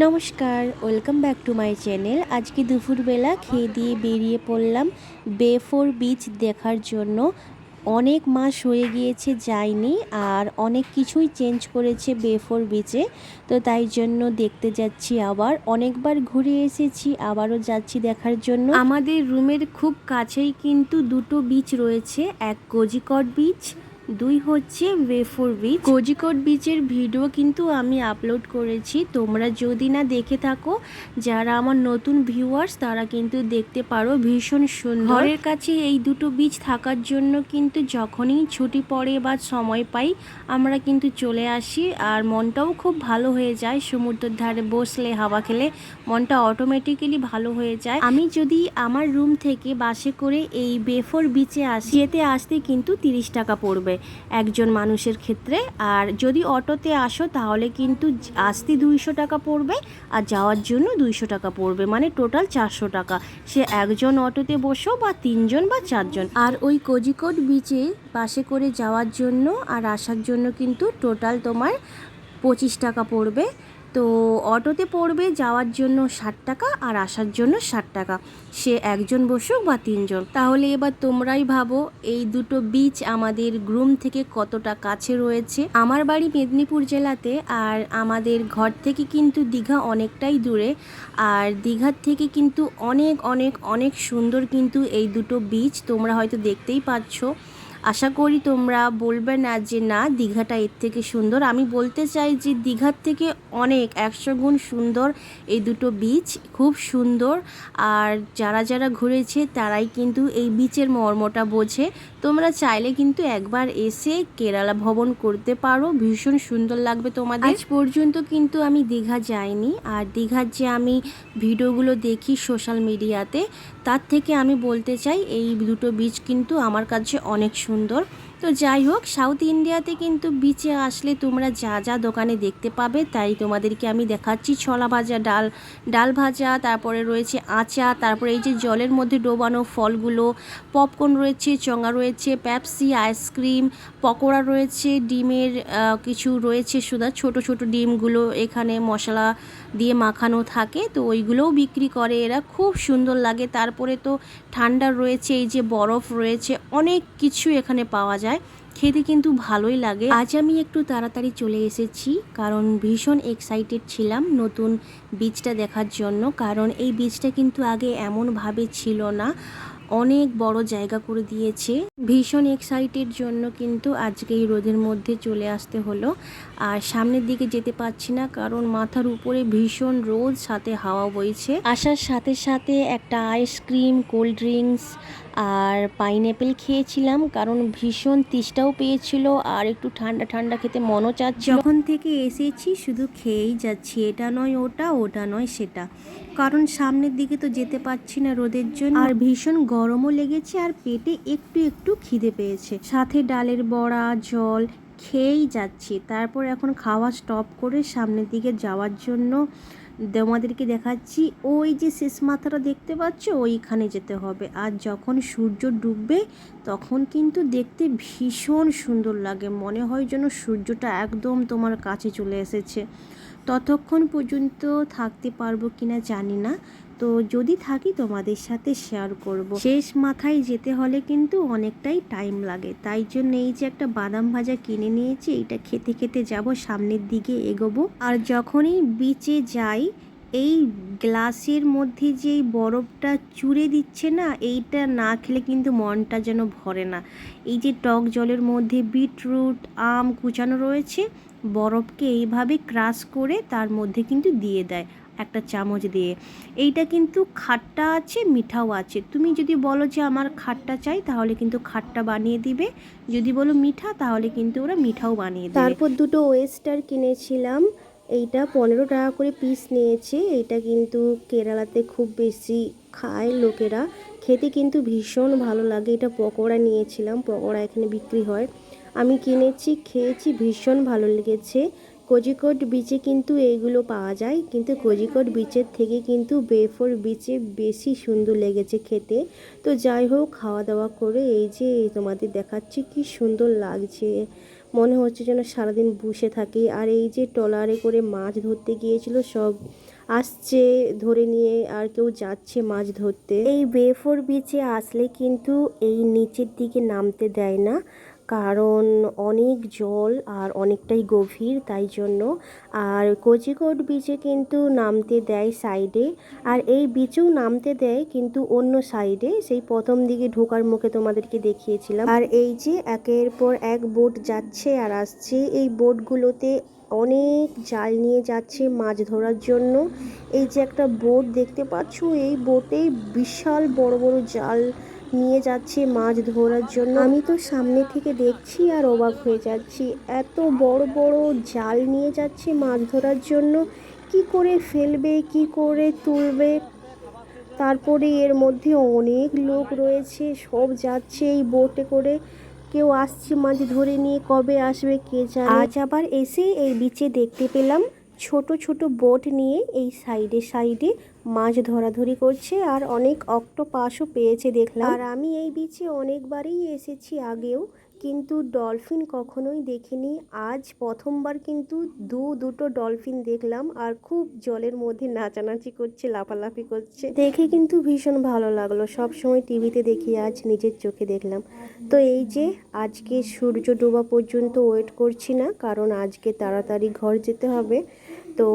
নমস্কার, welcome back to my channel. আজকে দুপুরবেলা খেয়ে দিয়ে বেরিয়ে পড়লাম বেফোর বিচ দেখার জন্য। অনেক মাস হয়ে গিয়েছে যায়নি আর অনেক কিছুই চেঞ্জ করেছে বেফোর বিচে তো তাই জন্য দেখতে যাচ্ছি আবার। অনেকবার ঘুরে এসেছি, আবারও যাচ্ছি দেখার জন্য। আমাদের রুমের খুব কাছেই কিন্তু দুটো বিচ রয়েছে, এক কোজিকট বিচ দুই হচ্ছে ওয়েফোর বিচ কোজিকোট বিচের ভিডিও কিন্তু আমি আপলোড করেছি তোমরা যদি না দেখে থাকো যারা আমার নতুন ভিউয়ার্স তারা কিন্তু দেখতে পারো ভীষণ সুন্দর। ঘরের কাছে এই দুটো বিচ থাকার জন্য কিন্তু যখনই ছুটি পড়ে বা সময় পাই আমরা কিন্তু চলে আসি আর মনটাও খুব ভালো হয়ে যায় সমুদ্রের ধারে বসলে হাওয়া খেলে মনটা অটোমেটিক্যালি ভালো হয়ে যায়। আমি যদি আমার রুম থেকে বাসে করে এই বেফোর বিচে আসি যেতে আসতে কিন্তু তিরিশ টাকা পড়বে। একজন মানুষের ক্ষেত্রে। আর যদি অটোতে আসো, তাহলে কিন্তু আসতে দুইশো টাকা পড়বে আর যাওয়ার জন্য দুইশো টাকা পড়বে। মানে টোটাল চারশো টাকা। সে একজন অটোতে বসো বা তিনজন বা চারজন। আর ওই কোজিকোড বিচে বাসে করে যাওয়ার জন্য আর আসার জন্য কিন্তু টোটাল তোমার পঁচিশ টাকা পড়বে। তো অটোতে পড়বে যাওয়ার জন্য ষাট টাকা আর আসার জন্য ষাট টাকা। সে একজন বসুক বা তিনজন। তাহলে এবার তোমরাই ভাবো, এই দুটো বিচ আমাদের গ্রুম থেকে কতটা কাছে রয়েছে। আমার বাড়ি মেদিনীপুর জেলাতে আর আমাদের ঘর থেকে কিন্তু দীঘা অনেকটাই দূরে। আর দীঘার থেকে কিন্তু অনেক অনেক অনেক সুন্দর কিন্তু এই দুটো বিচ তোমরা হয়তো দেখতেই পাচ্ছ। আশা করি তোমরা বলবে না যে না, দীঘাটা এর থেকে সুন্দর। আমি বলতে চাই যে দীঘার থেকে অনেক একশো গুণ সুন্দর এই দুটো বিচ খুব সুন্দর। আর যারা যারা ঘুরেছে তারাই কিন্তু এই বিচের মর্মটা বোঝে। তোমরা চাইলে কিন্তু একবার এসে কেরালা ভবন করতে পারো। ভীষণ সুন্দর লাগবে তোমাদের। আজ পর্যন্ত কিন্তু আমি দীঘা যাইনি। আর দীঘার যে আমি ভিডিওগুলো দেখি সোশ্যাল মিডিয়াতে তার থেকে আমি বলতে চাই, এই দুটো বিচ কিন্তু আমার কাছে অনেক সুন্দর তো যাই হোক সাউথ ইন্ডিয়াতে কিন্তু বিচে আসলে তোমরা যা যা দোকানে দেখতে পাবে, তাই তোমাদেরকে আমি দেখাচ্ছি ছলা ভাজা, ডাল ডাল ভাজা, তারপরে রয়েছে আচা তারপরে এই যে জলের মধ্যে ডোবানো ফলগুলো পপকর্ন রয়েছে, চঙা রয়েছে প্যাপসি আইসক্রিম পকোড়া রয়েছে, ডিমের কিছু রয়েছে সুদা ছোট ছোট ডিমগুলো এখানে মশলা দিয়ে মাখানো থাকে, তো ওইগুলোও বিক্রি করে এরা। খুব সুন্দর লাগে। তারপরে তো ঠান্ডা রয়েছে, এই যে বরফ রয়েছে, অনেক কিছু এখানে পাওয়া যায়। খেতে কিন্তু ভালোই লাগে। আজ আমি একটু তাড়াতাড়ি চলে এসেছি, কারণ ভীষণ এক্সাইটেড ছিলাম নতুন বীজটা দেখার জন্য, কারণ এই বীজটা কিন্তু আগে এমনভাবে ছিল না। অনেক বড় জায়গা করে দিয়েছে। ভীষণ এক্সাইটেড জন্য কিন্তু আজকে এই রোদের মধ্যে চলে আসতে হলো। আর সামনের দিকে যেতে পারছি না কারণ মাথার উপরে ভীষণ রোদ, সাথে হাওয়া বইছে। আসার সাথে সাথে একটা আইসক্রিম কোল্ড ড্রিঙ্কস আর পাইনঅ্যাপেল খেয়েছিলাম কারণ ভীষণ তিষ্টাও পেয়েছিল আর একটু ঠান্ডা ঠান্ডা খেতে মনও চাচ্ছে যখন থেকে এসেছি শুধু খেয়েই যাচ্ছি, এটা নয় ওটা ওটা নয় সেটা। কারণ সামনের দিকে তো যেতে পারছি না রোদের জন্য। আর ভীষণ গরমও লেগেছে আর পেটে একটু একটু খিদে পেয়েছে। সাথে ডালের বড়া, জল, খেয়েই যাচ্ছি। তারপর এখন খাওয়া স্টপ করে সামনের দিকে যাওয়ার জন্য তোমাদেরকে দেখাচ্ছি। ওই যে শেষ মাথাটা দেখতে পাচ্ছ, ওইখানে যেতে হবে। আর যখন সূর্য ডুববে, তখন কিন্তু দেখতে ভীষণ সুন্দর লাগে। মনে হয় যেন সূর্যটা একদম তোমার কাছে চলে এসেছে। ততক্ষণ পর্যন্ত থাকতে পারব কিনা জানি না। তো যদি থাকি তোমাদের সাথে শেয়ার করব। শেষ মাথায় যেতে হলে কিন্তু অনেকটাই টাইম লাগে। তাই জন্য এই যে একটা বাদাম ভাজা কিনে নিয়েছি, এইটা খেতে খেতে যাব, সামনের দিকে এগোবো। আর যখনই বিচে যাই, এই গ্লাসের মধ্যে যে বরফটা চুড়ে দিচ্ছে না, এইটা না খেলে কিন্তু মনটা যেন ভরে না। এই যে টক জলের মধ্যে বিটরুট আম কুচানো রয়েছে বরফকে এইভাবে ক্রাশ করে তার মধ্যে কিন্তু দিয়ে দেয় একটা চামচ দিয়ে। এইটা কিন্তু খাট্টা আছে, মিঠাও আছে। তুমি যদি বলো যে আমার খাট্টা চাই, তাহলে কিন্তু খাট্টা বানিয়ে দিবে। যদি বলো মিঠা, তাহলে কিন্তু ওরা মিঠাও বানিয়ে দেবে। তারপর দুটো ওয়েস্টার কিনেছিলাম। এইটা পনেরো টাকা করে পিস নিয়েছে। এইটা কিন্তু কেরালাতে খুব বেশি খায় লোকেরা। খেতে কিন্তু ভীষণ ভালো লাগে। এটা পকোড়া নিয়েছিলাম। পকোড়া এখানে বিক্রি হয়। আমি কিনেছি, খেয়েছি, ভীষণ ভালো লেগেছে। কোজিকোট বিচে কিন্তু এইগুলো পাওয়া যায়, কিন্তু কোজিকোট বিচের থেকে কিন্তু বেফোর বিচে বেশি সুন্দর লেগেছে খেতে। তো যাই হোক খাওয়া দাওয়া করে এই যে তোমাদের দেখাচ্ছি, কি সুন্দর লাগছে। মনে হচ্ছে যেন সারাদিন বসে থাকি। আর এই যে ট্রলারে করে মাছ ধরতে গিয়েছিল, সব আসছে, ধরে নিয়ে আর কেউ যাচ্ছে মাছ ধরতে। এই বেফোর বিচে আসলে কিন্তু এই নিচের দিকে নামতে দেয় না। কারণ অনেক জল আর অনেকটাই গভীর, তাই জন্য। আর কোচিকোড বিচে কিন্তু নামতে দেয় সাইডে আর এই বিচেও নামতে দেয় কিন্তু অন্য সাইডে সেই প্রথম দিকে ঢোকার মুখে তোমাদেরকে দেখিয়েছিলাম। আর এই যে একের পর এক বোট যাচ্ছে আর আসছে, এই বোটগুলোতে অনেক জাল নিয়ে যাচ্ছে মাছ ধরার জন্য। এই যে একটা বোট দেখতে পাচ্ছ, এই বোটে বিশাল বড় বড় জাল নিয়ে যাচ্ছে মাছ ধরার জন্য। আমি তো সামনে থেকে দেখছি আর অবাক হয়ে যাচ্ছি। এত বড় বড় জাল নিয়ে যাচ্ছে মাছ ধরার জন্য। কি করে ফেলবে, কি করে তুলবে? তারপরে এর মধ্যে অনেক লোক রয়েছে, সব যাচ্ছে এই বোটে করে। কেউ আসছে মাছ ধরে নিয়ে, কবে আসবে কে জানে? আজ আবার এসে এই বিচে দেখতে পেলাম। ছোট ছোট বোট নিয়ে এই সাইডে সাইডে মাছ ধরাধরি করছে আর অনেক অক্টোপাসও পেয়েছে দেখলাম। আর আমি এই বিচে অনেকবারই এসেছি আগেও, কিন্তু ডলফিন কখনোই দেখিনি। আজ প্রথমবার কিন্তু দু, দুটো ডলফিন দেখলাম আর খুব জলের মধ্যে নাচানাচি করছে, লাফালাফি করছে। দেখে কিন্তু ভীষণ ভালো লাগল। সব সময় টিভিতে দেখি, আজ নিজের চোখে দেখলাম। তো এই যে আজকে সূর্য ডোবা পর্যন্ত ওয়েট করছি না, কারণ আজকে তাড়াতাড়ি ঘর যেতে হবে। তো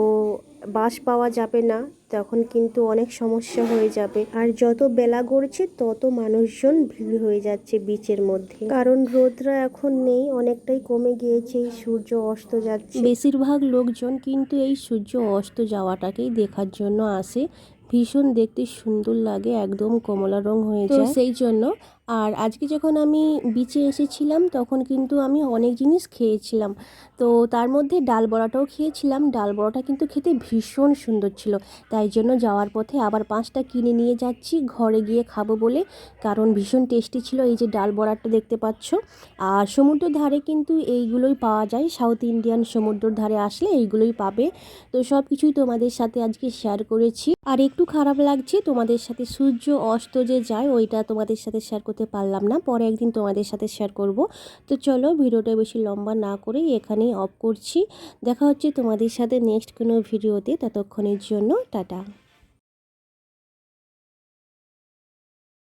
বাস পাওয়া যাবে না তখন কিন্তু অনেক সমস্যা হয়ে যাবে। আর যত বেলা গড়ছে তত মানুষজন ভিড় হয়ে যাচ্ছে বিচের মধ্যে। কারণ রোদরা এখন নেই অনেকটাই কমে গিয়েছে এই সূর্য অস্ত যাচ্ছে। বেশিরভাগ লোকজন কিন্তু এই সূর্য অস্ত যাওয়াটাকেই দেখার জন্য আসে। ভীষণ দেখতে সুন্দর লাগে একদম কমলা রং হয়ে যায়। সেই জন্য আর আজকে যখন আমি বিচে এসেছিলাম, তখন কিন্তু আমি অনেক জিনিস খেয়েছিলাম। তো তার মধ্যে ডাল বড়াটাও খেয়েছিলাম। ডাল বড়াটা কিন্তু খেতে ভীষণ সুন্দর ছিল। তাই জন্য যাওয়ার পথে আবার পাঁচটা কিনে নিয়ে যাচ্ছি, ঘরে গিয়ে খাব বলে। কারণ ভীষণ টেস্টি ছিল এই যে ডাল বড়াটা দেখতে পাচ্ছ। আর সমুদ্র ধারে কিন্তু এইগুলোই পাওয়া যায়। সাউথ ইন্ডিয়ান সমুদ্রের ধারে আসলে এইগুলোই পাবে। তো সব কিছুই তোমাদের সাথে আজকে শেয়ার করেছি। আর একটু খারাপ লাগছে, তোমাদের সাথে সূর্য অস্ত যে যায়, ওইটা তোমাদের সাথে শেয়ার করতে পারলাম না। পরে একদিন তোমাদের সাথে শেয়ার করব। তো চলো ভিডিওটা বেশি লম্বা না করে এখানেই অফ করছি। দেখা হচ্ছে তোমাদের সাথে নেক্সট কোনো ভিডিওতে ততক্ষণের জন্য টাটা।